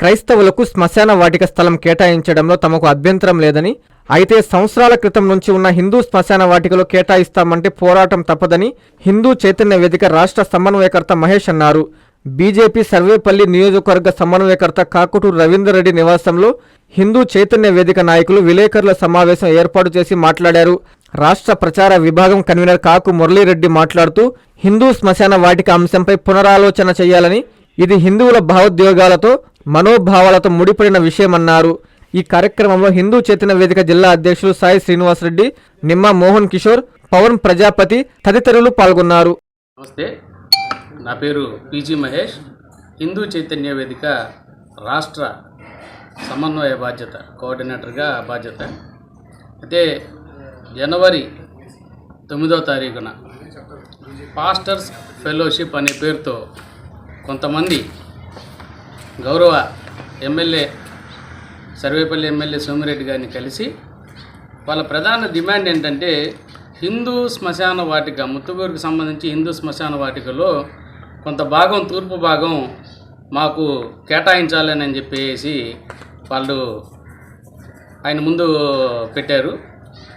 క్రైస్తవులకు శ్మశాన వాటిక స్థలం కేటాయించడంలో తమకు అభ్యంతరం లేదని అయితే సంవత్సరాల క్రితం నుంచి ఉన్న హిందూ శ్మశాన వాటికలో కేటాయిస్తామంటే పోరాటం తప్పదని హిందూ చైతన్య వేదిక రాష్ట్ర సమన్వయకర్త మహేష్ అన్నారు. బీజేపీ సర్వేపల్లి నియోజకవర్గ సమన్వయకర్త కాకుటూరు రవీందర్ రెడ్డి నివాసంలో హిందూ చైతన్య వేదిక నాయకులు విలేకరుల సమావేశం ఏర్పాటు చేసి మాట్లాడారు. రాష్ట్ర ప్రచార విభాగం కన్వీనర్ కాకు మురళీరెడ్డి మాట్లాడుతూ హిందూ శ్మశాన వాటిక అంశంపై పునరాలోచన చేయాలని ఇది హిందువుల భావోద్వేగాలతో మనోభావాలతో ముడిపడిన విషయమన్నారు. ఈ కార్యక్రమంలో హిందూ చైతన్య వేదిక జిల్లా అధ్యక్షులు సాయి శ్రీనివాసరెడ్డి నిమ్మ మోహన్ కిషోర్ పవన్ ప్రజాపతి తదితరులు పాల్గొన్నారు. నమస్తే నా పేరు పీజీ మహేష్. హిందూ చైతన్య వేదిక రాష్ట్ర సమన్వయ బాధ్యత కోఆర్డినేటర్గా బాధ్యత. అయితే జనవరి తొమ్మిదో తారీఖున పాస్టర్స్ ఫెలోషిప్ అనే పేరుతో కొంతమంది గౌరవ ఎమ్మెల్యే సర్వేపల్లి ఎమ్మెల్యే సోమిరెడ్డి గారిని కలిసి వాళ్ళ ప్రధాన డిమాండ్ ఏంటంటే హిందూ శ్మశాన వాటిక ముత్తుగూరుకు సంబంధించి హిందూ శ్మశాన వాటికలో కొంత భాగం తూర్పు భాగం మాకు కేటాయించాలని అని చెప్పేసి వాళ్ళు ఆయన ముందు పెట్టారు.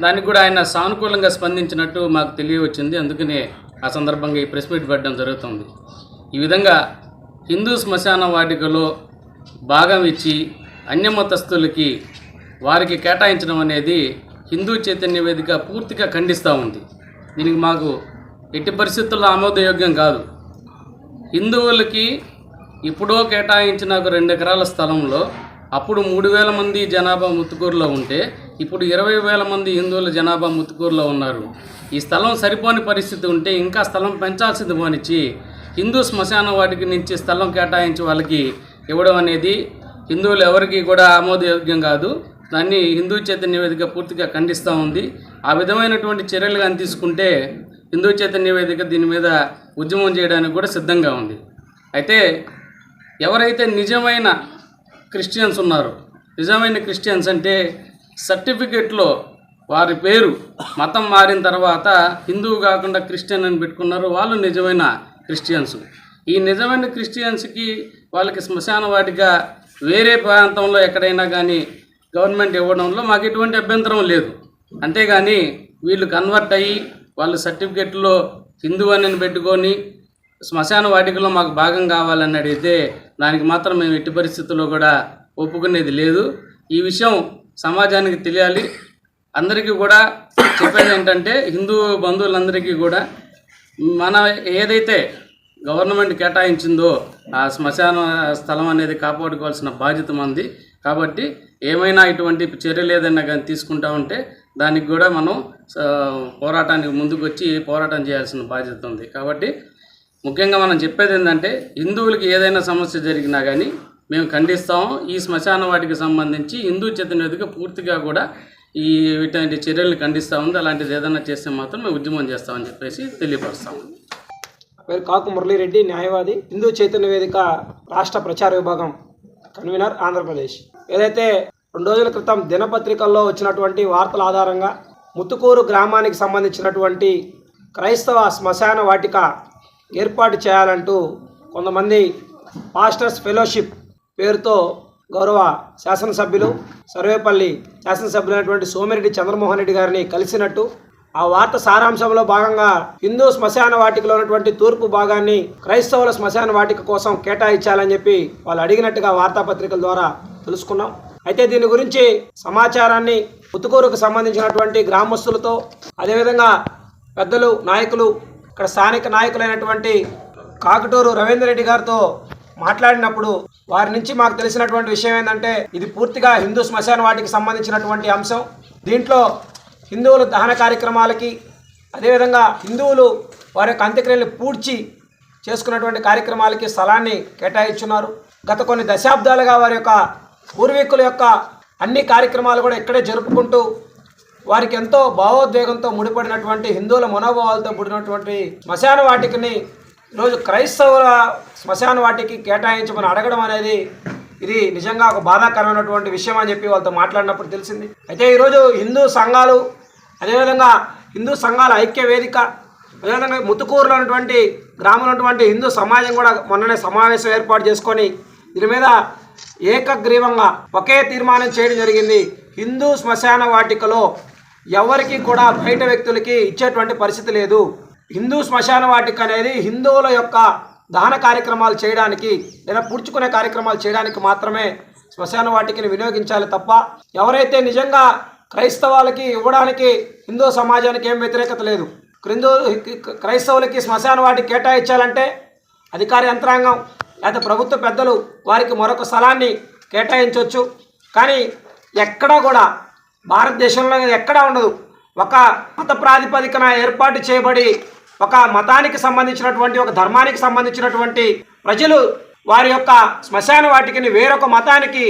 దానికి కూడా ఆయన సానుకూలంగా స్పందించినట్టు మాకు తెలియవచ్చింది. అందుకనే ఆ సందర్భంగా ఈ ప్రెస్ మీట్ పెట్టడం జరుగుతుంది. ఈ విధంగా హిందూ శ్మశాన వాటికలో భాగం ఇచ్చి అన్యమతస్థులకి వారికి కేటాయించడం అనేది హిందూ చైతన్య వేదిక పూర్తిగా ఖండిస్తూ ఉంది. దీనికి మాకు ఎట్టి పరిస్థితుల్లో ఆమోదయోగ్యం కాదు. హిందువులకి ఇప్పుడో కేటాయించిన ఒక రెండు ఎకరాల స్థలంలో అప్పుడు మూడు వేల మంది జనాభా ముత్తుకూరులో ఉంటే ఇప్పుడు ఇరవై వేల మంది హిందువుల జనాభా ముత్తుకూరులో ఉన్నారు. ఈ స్థలం సరిపోని పరిస్థితి ఉంటే ఇంకా స్థలం పెంచాల్సింది పోనిచ్చి హిందూ శ్మశాన వాటికి నుంచి స్థలం కేటాయించి వాళ్ళకి ఇవ్వడం అనేది హిందువులు ఎవరికి కూడా ఆమోదయోగ్యం కాదు. దాన్ని హిందూ చైతన్య వేదిక పూర్తిగా ఖండిస్తూ ఉంది. ఆ విధమైనటువంటి చర్యలు కానీ తీసుకుంటే హిందూ చైతన్య వేదిక దీని మీద ఉద్యమం చేయడానికి కూడా సిద్ధంగా ఉంది. అయితే ఎవరైతే నిజమైన క్రిస్టియన్స్ ఉన్నారో నిజమైన క్రిస్టియన్స్ అంటే సర్టిఫికెట్లో వారి పేరు మతం మారిన తర్వాత హిందువు కాకుండా క్రిస్టియన్ అని పెట్టుకున్నారు వాళ్ళు నిజమైన క్రిస్టియన్స్. ఈ నిజమైన క్రిస్టియన్స్కి వాళ్ళకి శ్మశాన వాటిగా వేరే ప్రాంతంలో ఎక్కడైనా కానీ గవర్నమెంట్ ఇవ్వడంలో మాకు ఎటువంటి అభ్యంతరం లేదు. అంతేగాని వీళ్ళు కన్వర్ట్ అయ్యి వాళ్ళ సర్టిఫికెట్లో హిందూ అని పెట్టుకొని శ్మశాన వాటికలో మాకు భాగం కావాలని అడిగితే దానికి మాత్రం మేము ఎట్టి పరిస్థితుల్లో కూడా ఒప్పుకునేది లేదు. ఈ విషయం సమాజానికి తెలియాలి. అందరికీ కూడా చెప్పేది ఏంటంటే హిందూ బంధువులందరికీ కూడా మన ఏదైతే గవర్నమెంట్ కేటాయించిందో ఆ శ్మశాన స్థలం అనేది కాపాడుకోవాల్సిన బాధ్యత మంది కాబట్టి ఏమైనా ఇటువంటి చర్యలు ఏదైనా కానీ తీసుకుంటా ఉంటే దానికి కూడా మనం పోరాటానికి ముందుకు వచ్చి పోరాటం చేయాల్సిన బాధ్యత ఉంది. కాబట్టి ముఖ్యంగా మనం చెప్పేది ఏంటంటే హిందువులకి ఏదైనా సమస్య జరిగినా కానీ మేము ఖండిస్తాము ఈ శ్మశాన వాటికి సంబంధించి హిందూ చతుర్వేదిక పూర్తిగా కూడా ఈ ఇటువంటి చర్యలను ఖండిస్తూ ఉంది. అలాంటిది ఏదైనా చేస్తే మాత్రం మేము ఉద్యమం చేస్తామని చెప్పేసి తెలియపరుస్తాము పేరు కాకు మురళీరెడ్డి న్యాయవాది హిందూ చైతన్య వేదిక రాష్ట్ర ప్రచార విభాగం కన్వీనర్ ఆంధ్రప్రదేశ్. ఏదైతే రెండు రోజుల క్రితం దినపత్రికల్లో వచ్చినటువంటి వార్తల ఆధారంగా ముత్తుకూరు గ్రామానికి సంబంధించినటువంటి క్రైస్తవ శ్మశాన వాటిక ఏర్పాటు చేయాలంటూ కొంతమంది పాస్టర్స్ ఫెలోషిప్ పేరుతో గౌరవ శాసనసభ్యులు సర్వేపల్లి శాసనసభ్యులైనటువంటి సోమిరెడ్డి చంద్రమోహన్ రెడ్డి గారిని కలిసినట్టు ఆ వార్త సారాంశంలో భాగంగా హిందూ శ్మశాన వాటికలో ఉన్నటువంటి తూర్పు భాగాన్ని క్రైస్తవుల శ్మశాన వాటిక కోసం కేటాయించాలని చెప్పి వాళ్ళు అడిగినట్టుగా వార్తాపత్రికల ద్వారా తెలుసుకున్నాం. అయితే దీని గురించి సమాచారాన్ని పుతుకూరుకు సంబంధించినటువంటి గ్రామస్తులతో అదేవిధంగా పెద్దలు నాయకులు ఇక్కడ స్థానిక నాయకులైనటువంటి కాకటూరు రవీందర్ రెడ్డి గారితో మాట్లాడినప్పుడు వారి నుంచి మాకు తెలిసినటువంటి విషయం ఏంటంటే ఇది పూర్తిగా హిందూ శ్మశాన వాటికి సంబంధించినటువంటి అంశం. దీంట్లో హిందువులు దహన కార్యక్రమాలకి అదేవిధంగా హిందువులు వారి యొక్క అంత్యక్రియలు పూడ్చి చేసుకున్నటువంటి కార్యక్రమాలకి స్థలాన్ని కేటాయించున్నారు. గత కొన్ని దశాబ్దాలుగా వారి యొక్క పూర్వీకుల యొక్క అన్ని కార్యక్రమాలు కూడా ఇక్కడే జరుపుకుంటూ వారికి ఎంతో భావోద్వేగంతో ముడిపడినటువంటి హిందువుల మనోభావాలతో కూడినటువంటి శ్మశాన వాటికని ఈరోజు క్రైస్తవుల శ్మశాన వాటికి కేటాయించమని అడగడం అనేది ఇది నిజంగా ఒక బాధాకరమైనటువంటి విషయం అని చెప్పి వాళ్ళతో మాట్లాడినప్పుడు తెలిసింది. అయితే ఈరోజు హిందూ సంఘాలు అదేవిధంగా హిందూ సంఘాల ఐక్య వేదిక అదేవిధంగా ముత్తుకూరులో ఉన్నటువంటి గ్రామంలో ఉన్నటువంటి హిందూ సమాజం కూడా మొన్ననే సమావేశం ఏర్పాటు చేసుకొని దీని మీద ఏకగ్రీవంగా ఒకే తీర్మానం చేయడం జరిగింది. హిందూ శ్మశాన వాటికలో ఎవరికి కూడా బయట వ్యక్తులకి ఇచ్చేటువంటి పరిస్థితి లేదు. హిందూ శ్మశాన వాటిక అనేది హిందువుల యొక్క దహన కార్యక్రమాలు చేయడానికి లేదా పుడుచుకునే కార్యక్రమాలు చేయడానికి మాత్రమే శ్మశాన వాటికని వినియోగించాలి తప్ప ఎవరైతే నిజంగా క్రైస్తవాలకి ఇవ్వడానికి హిందూ సమాజానికి ఏం వ్యతిరేకత లేదు. క్రిందు క్రైస్తవులకి శ్మశాన వాటికి కేటాయించాలంటే అధికార యంత్రాంగం లేదా ప్రభుత్వ పెద్దలు వారికి మరొక స్థలాన్ని కేటాయించవచ్చు కానీ ఎక్కడా కూడా భారతదేశంలో ఎక్కడా ఉండదు. ఒక మత ప్రాతిపదికన ఏర్పాటు చేయబడి ఒక మతానికి సంబంధించినటువంటి ఒక ధర్మానికి సంబంధించినటువంటి ప్రజలు వారి యొక్క శ్మశాన వాటికని వేరొక మతానికి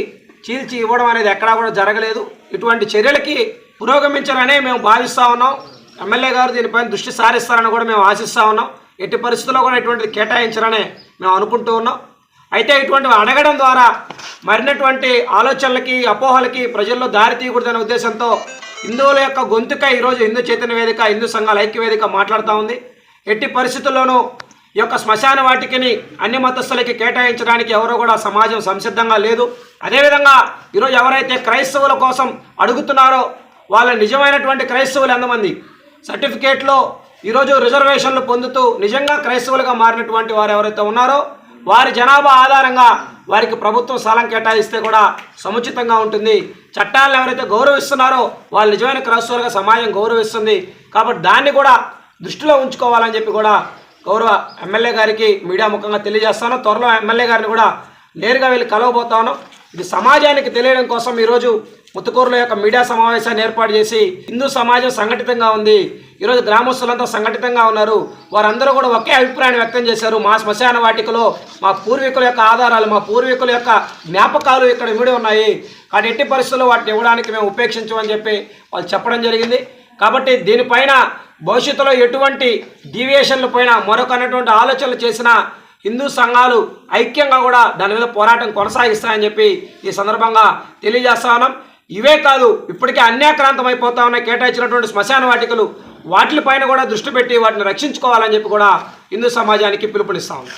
చీల్చి ఇవ్వడం అనేది ఎక్కడా కూడా జరగలేదు. ఇటువంటి చర్యలకి పురోగమించాలనే మేము భావిస్తూ ఉన్నాం. ఎమ్మెల్యే గారు దీనిపైన దృష్టి సారిస్తారని కూడా మేము ఆశిస్తూ ఉన్నాం. ఎట్టి పరిస్థితుల్లో కూడా ఇటువంటిది కేటాయించాలని మేము అనుకుంటూ ఉన్నాం. అయితే ఇటువంటివి అడగడం ద్వారా మరినటువంటి ఆలోచనలకి అపోహలకి ప్రజల్లో దారి తీయకూడదనే ఉద్దేశంతో హిందువుల యొక్క గొంతుక ఈరోజు హిందూ చైతన్య వేదిక హిందూ సంఘాల ఐక్య వేదిక మాట్లాడుతూ ఉంది. ఎట్టి పరిస్థితుల్లోనూ ఈ యొక్క శ్మశాన వాటికిని అన్ని మతస్థులకి కేటాయించడానికి ఎవరో కూడా సమాజం సంసిద్ధంగా లేదు. అదేవిధంగా ఈరోజు ఎవరైతే క్రైస్తవుల కోసం అడుగుతున్నారో వాళ్ళ నిజమైనటువంటి క్రైస్తవులు ఎంతమంది? సర్టిఫికేట్లో ఈరోజు రిజర్వేషన్లు పొందుతూ నిజంగా క్రైస్తవులుగా మారినటువంటి వారు ఎవరైతే ఉన్నారో వారి జనాభా ఆధారంగా వారికి ప్రభుత్వం స్థలం కేటాయిస్తే కూడా సముచితంగా ఉంటుంది. చట్టాలను ఎవరైతే గౌరవిస్తున్నారో వాళ్ళు నిజమైన క్రైస్తవులుగా సమాజం గౌరవిస్తుంది. కాబట్టి దాన్ని కూడా దృష్టిలో ఉంచుకోవాలని చెప్పి కూడా గౌరవ ఎమ్మెల్యే గారికి మీడియా ముఖంగా తెలియజేస్తాను. త్వరలో ఎమ్మెల్యే గారిని కూడా నేరుగా వెళ్ళి కలవబోతాను. ఇది సమాజానికి తెలియడం కోసం ఈరోజు ముత్తుకూరులో యొక్క మీడియా సమావేశాన్ని ఏర్పాటు చేసి హిందూ సమాజం సంఘటితంగా ఉంది. ఈరోజు గ్రామస్తులంతా సంఘటితంగా ఉన్నారు. వారందరూ కూడా ఒకే అభిప్రాయాన్ని వ్యక్తం చేశారు. మా శ్మశాన వాటికలో మా పూర్వీకుల యొక్క ఆధారాలు మా పూర్వీకుల యొక్క జ్ఞాపకాలు ఇక్కడ ఇమిడి ఉన్నాయి. కానీ ఎట్టి పరిస్థితుల్లో వాటిని ఇవ్వడానికి మేము ఉపేక్షించమని చెప్పి వాళ్ళు చెప్పడం జరిగింది. కాబట్టి దీనిపైన భవిష్యత్తులో ఎటువంటి డీవియేషన్ల పైన మరొకనటువంటి ఆలోచనలు చేసిన హిందూ సంఘాలు ఐక్యంగా కూడా దాని మీద పోరాటం కొనసాగిస్తాయని చెప్పి ఈ సందర్భంగా తెలియజేస్తా ఉన్నాం. ఇవే కాదు ఇప్పటికే అన్యాక్రాంతం అయిపోతా ఉన్న కేటాయించినటువంటి శ్మశాన వాటికలు వాటిపైన కూడా దృష్టి పెట్టి వాటిని రక్షించుకోవాలని చెప్పి కూడా హిందూ సమాజానికి పిలుపునిస్తా ఉన్నాం.